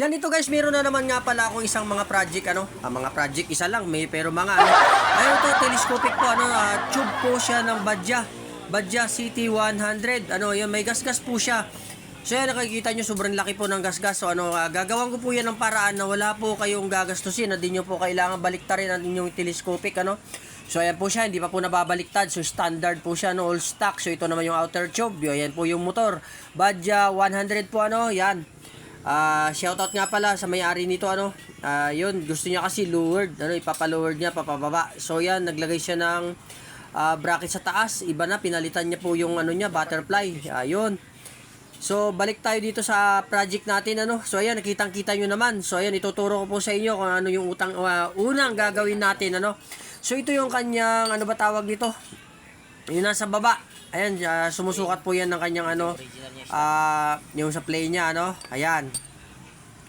Yan ito guys, meron na naman nga pala akong isang mga project ano, ah, mga project isa lang may pero mga ano. Ayun to telescopic po ano, ah, tube po siya ng Badya. Badya CT100. Ano, yun may gasgas po siya. So yan nakikita nyo sobrang laki po ng gasgas. So ano, ah, gagawan ko po yan ng paraan na wala po kayong gagastusin na di nyo po kailangan baliktarin ang inyong telescopic ano. So ayan po siya, hindi pa po nababaliktad. So standard po siya, no, all stock. So ito naman yung outer tube. Ayan po yung motor. Badya 100 po ano, yan. Ah, shoutout nga pala sa may-ari nito ano. Ah, yun, gusto niya kasi lowered, ano, ipapa-lowered niya papababa. So yan, naglagay siya ng ah, bracket sa taas. Iba na pinalitan niya po yung ano niya, butterfly. Ayun. So, balik tayo dito sa project natin ano. So ayan, nakitang-kita nyo naman. So ayan, ituturo ko po sa inyo kung ano yung utang ah, unang gagawin natin ano. So ito yung kanyang ano ba tawag dito? Yung nasa baba. Ayan, ah, sumusukat po yan ng kanyang ano, ah, yung sa play niya, ano. Ayan.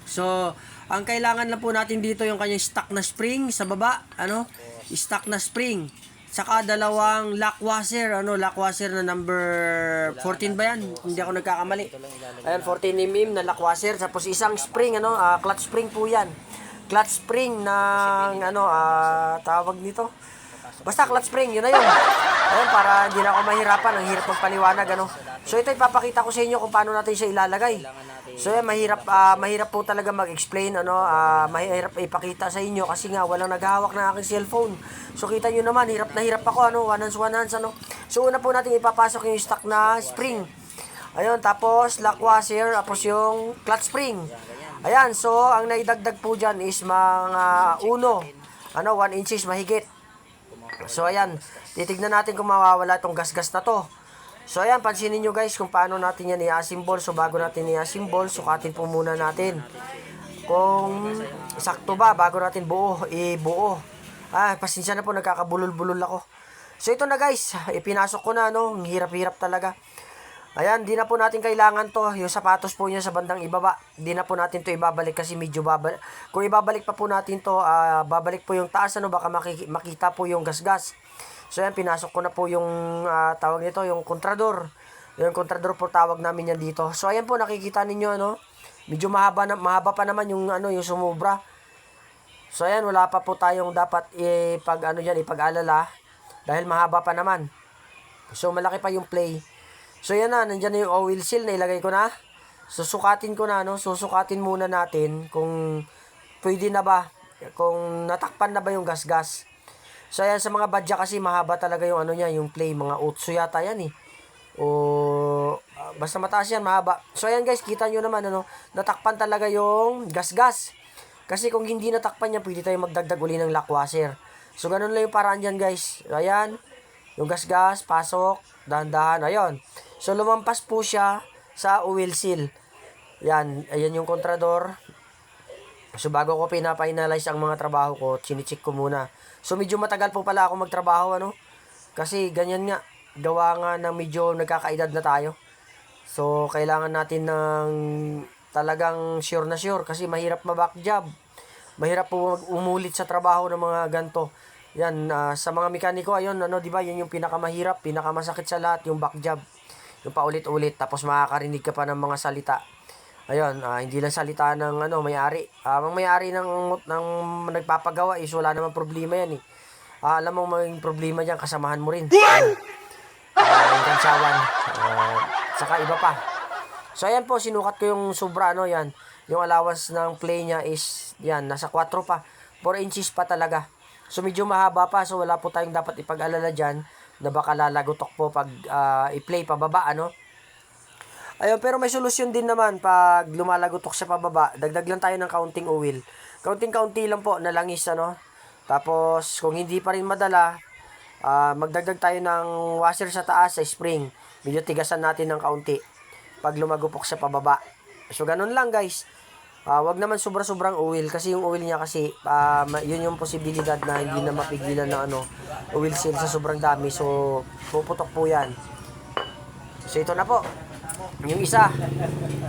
So, ang kailangan lang po natin dito yung kanyang stock na spring sa baba, ano, stock na spring. Saka dalawang lock washer, ano, lock washer na number 14 ba yan? Hindi ako nagkakamali. Ayan, 14 mm na lock washer. Tapos isang spring, ano, ah, clutch spring po yan. Clutch spring ng, ano, ah, tawag nito. Basta clutch spring, yun na yun. Ayun, para hindi na ako mahirapan. Ang hirap magpaliwanag, ano. So, ito ipapakita ko sa inyo kung paano natin siya ilalagay. So, yan, mahirap, ah, mahirap po talaga mag-explain, ano, ah, mahirap ipakita sa inyo kasi nga, walang naghahawak ng aking cellphone. So, kita nyo naman, hirap na hirap ako, ano, one hands, one hands, ano. So, una po natin ipapasok yung stock na spring. Ayun, tapos, lock washer, tapos yung clutch spring. Ayan, so, ang naidagdag po dyan is mga uno, ano, 1 inches mahigit. So ayan, titignan natin kung mawawala itong gasgas na to. So ayan, pansinin nyo guys kung paano natin yan i-assemble. So bago natin i-assemble, sukatin po muna natin. Kung sakto ba, bago natin buo, ibuo. Ah, pasensya na po, nagkakabulol-bulol ako. So ito na guys, ipinasok ko na, no? Ang hirap-hirap talaga. Ayan, di na po natin kailangan to. Yung sapatos po niya sa bandang ibaba. Di na po natin to ibabalik kasi medyo babalik. Kung ibabalik pa po natin to, ah, babalik po yung taas, ano, baka maki- makita po yung gasgas. So ayan, pinasok ko na po yung ah, tawag nito, yung kontrador. Yung kontrador po tawag namin yan dito. So ayan po, nakikita ninyo, ano, medyo mahaba, na, mahaba pa naman yung, ano, yung sumubra. So ayan, wala pa po tayong dapat ipag, ano dyan, ipag-alala. Dahil mahaba pa naman. So malaki pa yung play. So yan na, nandyan na yung oil seal na ilagay ko na. Susukatin ko na, no? Susukatin muna natin kung pwede na ba, kung natakpan na ba yung gasgas. So yan sa mga badya kasi mahaba talaga yung ano niya, yung play, mga utso yata yan eh. O ah, basta mataas yan, mahaba. So ayan guys, kita nyo naman ano, natakpan talaga yung gasgas. Kasi kung hindi natakpan niya, pwede tayo magdagdag uli ng lock washer. So ganun lang yung paraan dyan guys. Ayan, yung gasgas, pasok, dahan-dahan, ayun. So lumampas po siya sa oil seal. Yan, ayan yung kontrador. So bago ko pinapa-analyze ang mga trabaho ko, chinicheck ko muna. So medyo matagal po pala ako magtrabaho ano. Kasi ganyan nga, gawa nga ng medyo nagkakaedad na tayo. So kailangan natin ng talagang sure na sure kasi mahirap ma-back job. Mahirap po umulit sa trabaho ng mga ganto. Yan, ah, sa mga mekaniko, ayun, ano, di ba, yan yung pinakamahirap, pinakamasakit sa lahat, yung back job. Yung paulit-ulit, tapos makakarinig ka pa ng mga salita. Ayun, ah, hindi lang salita ng ano, may-ari. Ah, ang may-ari ng, ng nagpapagawa is wala namang problema yan eh. Ah, alam mo maging problema diyan kasamahan mo rin. Ayun. Ah, yung kansawan. Ah, saka iba pa. So ayan po, sinukat ko yung sobra ano yan. Yung allowance ng play niya is yan, nasa 4 pa. 4 inches pa talaga. So medyo mahaba pa, so wala po tayong dapat ipag-alala dyan na baka lalagotok po pag ah, i-play pababa, ano? Ayun, pero may solusyon din naman pag lumalagotok siya pababa. Dagdag lang tayo ng counting oil. Counting-county lang po na langis, ano? Tapos, kung hindi pa rin madala, ah, magdagdag tayo ng washer sa taas sa spring. Medyo tigasan natin ng kaunti pag lumagupok siya pababa. So, ganun lang guys. Ah, wag naman sobra-sobrang oil kasi yung oil niya kasi ma- yun yung posibilidad na hindi na mapigilan na ano oil seal sa sobrang dami. So, puputok po yan. So, ito na po. Yung isa.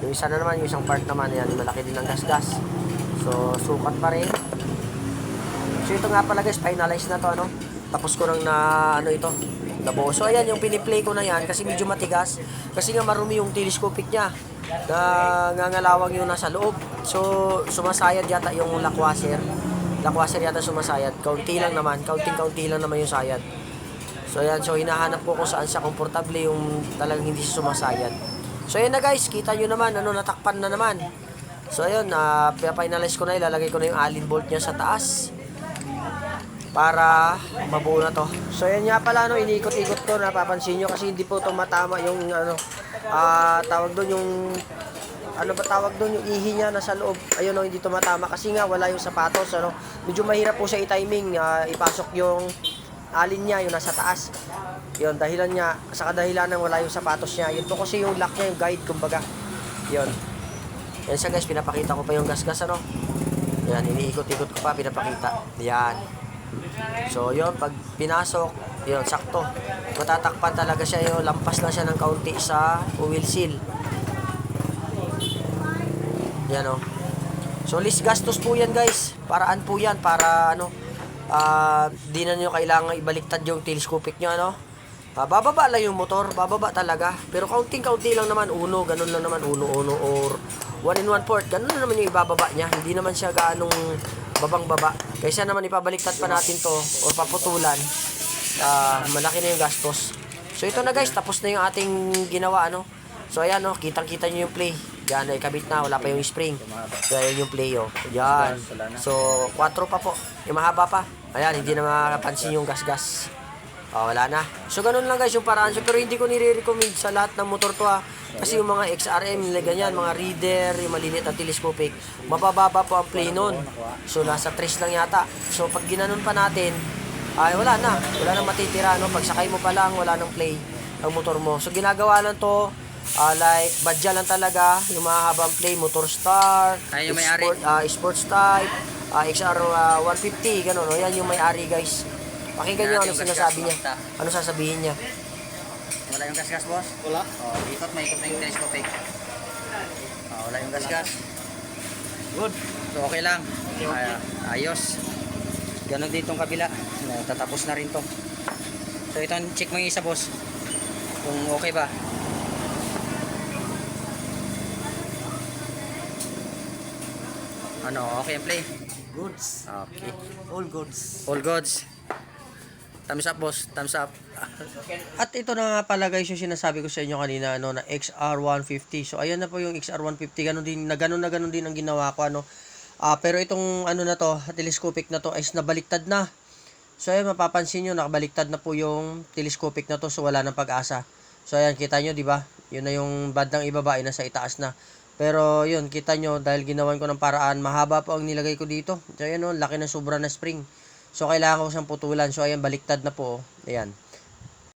Yung isa na naman, yung isang part naman. Yan, malaki din ang gasgas. So, sukat pa rin. So, ito nga pala guys, finalize na to, ano. Tapos ko nang na ano ito, nabuo. So ayan yung piniplay ko na yan kasi medyo matigas. Kasi nga marumi yung telescopic niya. Na ngangalawang yung nasa loob. So sumasayad yata yung lakwaser. Lakwaser yata sumasayad. Kaunti lang naman, kaunting-kaunti lang naman yung sayad. So ayan, so hinahanap ko kung saan siya komportable yung talagang hindi siya sumasayad. So ayan na guys, kita nyo naman, ano, natakpan na naman. So ayun, na finalize ko na, ilalagay ko na yung allen bolt niya sa taas para mabuo na to. So yan nga pala no, iniikot-ikot ko, napapansin nyo kasi hindi po to matama yung ano, ah tawag doon yung ano ba tawag doon yung ihi niya nasa loob. Ayun no, hindi to matama kasi nga wala yung sapatos ano. Medyo mahirap po siya i-timing, ah, ipasok yung alin niya yung nasa taas. Yun, dahilan niya, sa kadahilan ng wala yung sapatos niya. Yun po kasi yung lock niya, yung guide, kumbaga. Yun. Yan siya guys, pinapakita ko pa yung gas-gas ano. Yan, iniikot-ikot ko pa, pinapakita. Yan. So yun, pag pinasok, yun, sakto. Matatakpan talaga siya yung lampas na siya ng kaunti sa wheel seal. Yan o. So least gastos po yan guys. Paraan po yan para ano, ah di na nyo kailangan ibaliktad yung telescopic nyo ano. Bababa lang yung motor, bababa talaga. Pero kaunting-kaunti lang naman, uno, ganun lang naman, uno, uno, or one in one port. Ganun lang naman yung ibababa niya. Hindi naman siya gaanong babang-baba. Kaysa naman ipabaliktad pa natin to, or paputulan, ah malaki na yung gastos. So ito na guys, tapos na yung ating ginawa, ano. So ayan, no, kitang-kita nyo yung play. Yan, ay kabit na, wala pa yung spring. So ayan yung play, oh. Yan. So, 4 pa po. Yung mahaba pa. Ayan, hindi na makapansin yung gas-gas. Oh, wala na. So, ganun lang guys yung paraan. So, pero hindi ko nire-recommend sa lahat ng motor to ha. Kasi yung mga XRM, nila ganyan, mga reader, yung maliliit na telescopic, mabababa po ang play nun. So, nasa 3 lang yata. So, pag ginanon pa natin, ay wala na. Wala nang matitira. No? Pag sakay mo pa lang, wala nang play ang motor mo. So, ginagawa lang to, ah, like, badya lang talaga, yung mahahabang play, motor star, Ay, yung may-ari. sport, ah, sports type, ah, XR ah, 150, ganun. No? Yan yung may-ari guys. Pakinggan nyo ano sinasabi niya. Ano sasabihin niya. Wala yung gasgas, boss? Wala. Oh, ikot may ikot na yung telescopic. Oh, wala yung gasgas. Good. So, okay lang. Ay, ayos. Ganon ditong kabila. No, tatapos na rin to. So, ito, check mo yung isa, boss. Kung okay ba. Ano, okay ang play? Goods. Okay. All goods. All goods. Thumbs up, boss. Thumbs up. At ito na nga pala guys yung sinasabi ko sa inyo kanina ano na XR150. So ayan na po yung XR150. Ganun din na ganun na ganun din ang ginawa ko ano. Ah, pero itong ano na to, telescopic na to is nabaliktad na. So ayan mapapansin niyo nakabaliktad na po yung telescopic na to so wala nang pag-asa. So ayan kita nyo 'di ba? Yun na yung bandang ibaba ay nasa itaas na. Pero yun kita nyo dahil ginawan ko ng paraan mahaba po ang nilagay ko dito. So ayan oh, laki ng sobra na spring. So kailangan ko siyang putulan. So ayan baliktad na po. Ayan.